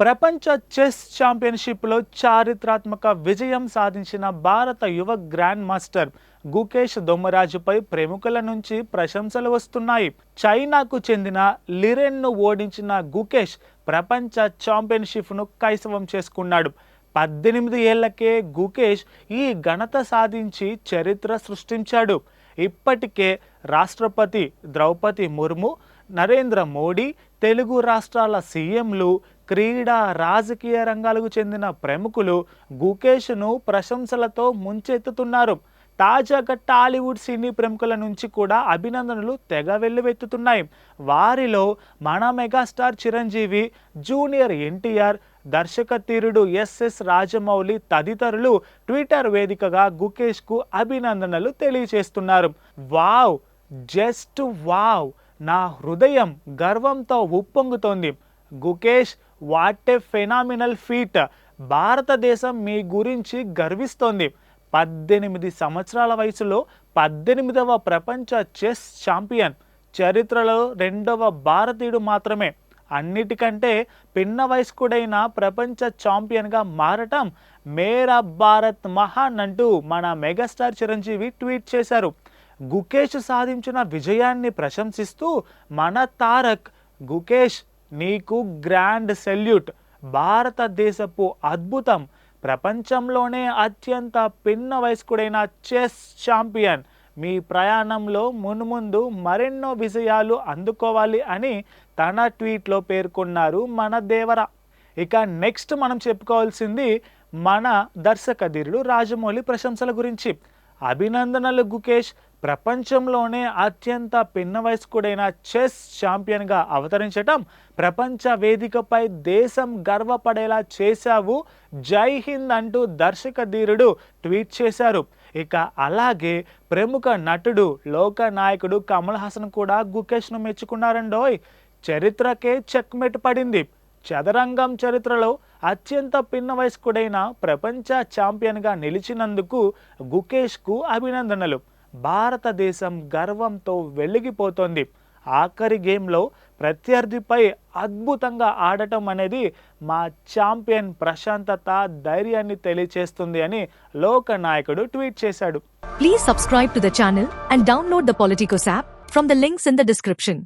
ప్రపంచ చెస్ ఛాంపియన్షిప్లో చారిత్రాత్మక విజయం సాధించిన భారత యువ గ్రాండ్ మాస్టర్ గుకేష్ దొమ్మరాజుపై ప్రముఖుల నుంచి ప్రశంసలు వస్తున్నాయి. చైనాకు చెందిన లిరెన్ను ఓడించిన గుకేష్ ప్రపంచ ఛాంపియన్షిప్ను కైసవం చేసుకున్నాడు. పద్దెనిమిది ఏళ్ళకే గుకేష్ ఈ ఘనత సాధించి చరిత్ర సృష్టించాడు. ఇప్పటికే రాష్ట్రపతి ద్రౌపది ముర్ము నరేంద్ర మోడీ తెలుగు రాష్ట్రాల సీఎంలు క్రీడా రాజకీయ రంగాలకు చెందిన ప్రముఖులు గుకేష్ను ప్రశంసలతో ముంచెత్తుతున్నారు. తాజాగా టాలీవుడ్ సినీ ప్రముఖుల నుంచి కూడా అభినందనలు తెగ వెల్లువెత్తుతున్నాయి. వారిలో మన మెగాస్టార్ చిరంజీవి జూనియర్ ఎన్టీఆర్ దర్శక తీరుడు ఎస్ఎస్ రాజమౌళి తదితరులు ట్విట్టర్ వేదికగా గుకేష్కు అభినందనలు తెలియజేస్తున్నారు. వావ్! Just wow! నా హృదయం గర్వంతో ఉప్పొంగుతోంది. Gukesh what a phenomenal feat. భారతదేశం మీ గురించి గర్విస్తోంది. పద్దెనిమిది సంవత్సరాల వయసులో పద్దెనిమిదవ ప్రపంచ చెస్ ఛాంపియన్. చరిత్రలో రెండవ భారతీయుడు మాత్రమే. అన్నిటికంటే పిన్న వయస్కుడైన ప్రపంచ ఛాంపియన్గా మారటం మేరా భారత్ మహాన్ అంటూ మన మెగాస్టార్ చిరంజీవి ట్వీట్ చేశారు. గుకేష్ సాధించిన విజయాన్ని ప్రశంసిస్తూ మన తారక్ గుకేష్ నీకు గ్రాండ్ సెల్యూట్. భారతదేశపు అద్భుతం. ప్రపంచంలోనే అత్యంత పిన్న వయస్కుడైన చెస్ ఛాంపియన్. మీ ప్రయాణంలో మున్ముందు మరెన్నో విజయాలు అందుకోవాలి అని తన ట్వీట్లో పేర్కొన్నారు మన దేవర. ఇక నెక్స్ట్ మనం చెప్పుకోవాల్సింది మన దర్శకధీరుడు రాజమౌళి ప్రశంసల గురించి. అభినందనలు గుకేష్. ప్రపంచంలోనే అత్యంత పిన్న వయస్కుడైన చెస్ ఛాంపియన్గా అవతరించటం ప్రపంచ వేదికపై దేశం గర్వపడేలా చేశావు. జై హింద్ అంటూ దర్శక ధీరుడు ట్వీట్ చేశారు. ఇక అలాగే ప్రముఖ నటుడు లోక నాయకుడు కమల్ హాసన్ కూడా గుకేష్ను మెచ్చుకున్నారండోయ్. చరిత్రకే చెక్మెట్ పడింది. చదరంగం చరిత్రలో అత్యంత పిన్న వయస్కుడైన ప్రపంచ ఛాంపియన్గా నిలిచినందుకు గుకేష్కు అభినందనలు. భారతదేశం గర్వంతో వెలిగిపోతోంది. ఆఖరి గేమ్లో ప్రత్యర్థిపై అద్భుతంగా ఆడటం అనేది మా ఛాంపియన్ ప్రశాంతత ధైర్యాన్ని తెలియచేస్తుంది అని లోక నాయకుడు ట్వీట్ చేశాడు. Please subscribe to the channel and download the politicos app from the links in the description